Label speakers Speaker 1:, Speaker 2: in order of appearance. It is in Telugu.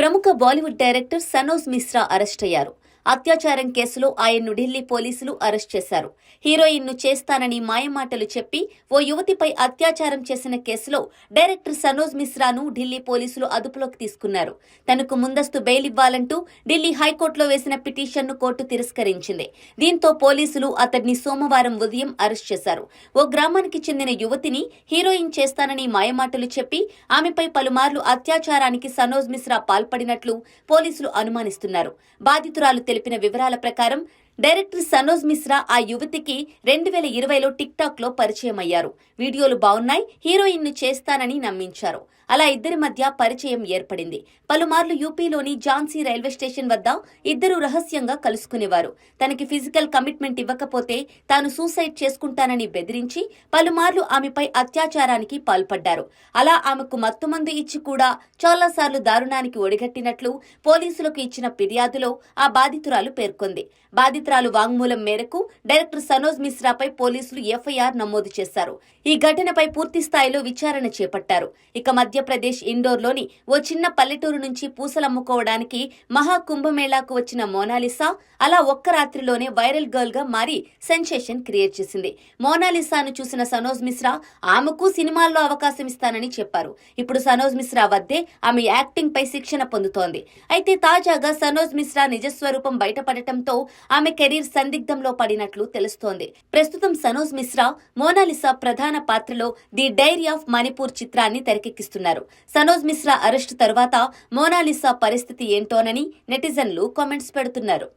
Speaker 1: ప్రముఖ Bollywood director Sanoj Mishra arrest అయ్యారు. అత్యాచారం కేసులో ఆయన్ను ఢిల్లీ పోలీసులు అరెస్ట్ చేశారు. హీరోయిన్ను చేస్తానని మాయమాటలు చెప్పి ఓ యువతిపై అత్యాచారం చేసిన కేసులో డైరెక్టర్ సనోజ్ మిశ్రాను ఢిల్లీ పోలీసులు అదుపులోకి తీసుకున్నారు. తనకు ముందస్తు బెయిల్ ఇవ్వాలంటూ ఢిల్లీ హైకోర్టులో వేసిన పిటిషన్ను కోర్టు తిరస్కరించింది. దీంతో పోలీసులు అతడిని సోమవారం ఉదయం అరెస్ట్ చేశారు. ఓ గ్రామానికి చెందిన యువతిని హీరోయిన్ చేస్తానని మాయమాటలు చెప్పి ఆమెపై పలుమార్లు అత్యాచారానికి సనోజ్ మిశ్రా పాల్పడినట్లు పోలీసులు అనుమానిస్తున్నారు. బాధితురాలు తెలిపిన వివరాల ప్రకారం డైరెక్టర్ సనోజ్ మిశ్రా ఆ యువతికి రెండు వేల ఇరవైలో టిక్ టాక్లో పరిచయం అయ్యారు వీడియోలు బాగున్నాయి హీరోయిన్ను చేస్తానని నమ్మించారు. అలా ఇద్దరి మధ్య పరిచయం ఏర్పడింది. పలుమార్లు యూపీలోని ఝాన్సీ రైల్వే స్టేషన్ వద్ద ఇద్దరు రహస్యంగా కలుసుకునేవారు. తనకి ఫిజికల్ కమిట్మెంట్ ఇవ్వకపోతే తాను సూసైడ్ చేసుకుంటానని బెదిరించి పలుమార్లు ఆమెపై అత్యాచారానికి పాల్పడ్డారు. అలా ఆమెకు మత్తుమందు ఇచ్చి కూడా చాలాసార్లు దారుణానికి ఒడిగట్టినట్లు పోలీసులకు ఇచ్చిన ఫిర్యాదులో ఆ బాధితురాలు పేర్కొంది. బాధితురాలు వాంగ్మూలం మేరకు డైరెక్టర్ సనోజ్ మిశ్రాపై పోలీసులు ఎఫ్ఐఆర్ నమోదు చేశారు. ఈ ఘటనపై పూర్తి స్థాయిలో విచారణ చేపట్టారు. ఇక మధ్యప్రదేశ్ ఇండోర్లోని ఓ చిన్న పల్లెటూరు నుంచి పూసలమ్ముకోవడానికి మహాకుంభమేళాకు వచ్చిన మోనాలిసా అలా ఒక్క రాత్రిలోనే వైరల్ గర్ల్గా మారి సెన్సేషన్ క్రియేట్ చేసింది. మోనాలిసాను చూసిన సనోజ్ మిశ్రా ఆమెకు సినిమాల్లో అవకాశం ఇస్తానని చెప్పారు. ఇప్పుడు సనోజ్ మిశ్రా వద్దే ఆమె యాక్టింగ్ పై శిక్షణ పొందుతోంది. అయితే తాజాగా సనోజ్ మిశ్రా నిజస్వరూపం బయటపడటంతో ఆమె కెరీర్ సందిగ్ధంలో పడినట్లు తెలుస్తోంది. ప్రస్తుతం సనోజ్ మిశ్రా మోనాలిసా ప్రధాన పాత్రలో ది డైరీ ఆఫ్ మణిపూర్ చిత్రాన్ని తెరకెక్కిస్తున్నారు. సనోజ్ మిశ్రా అరెస్టు తర్వాత మోనాలిసా పరిస్థితి ఏంటోనని నెటిజన్లు కామెంట్స్ పెడుతున్నారు.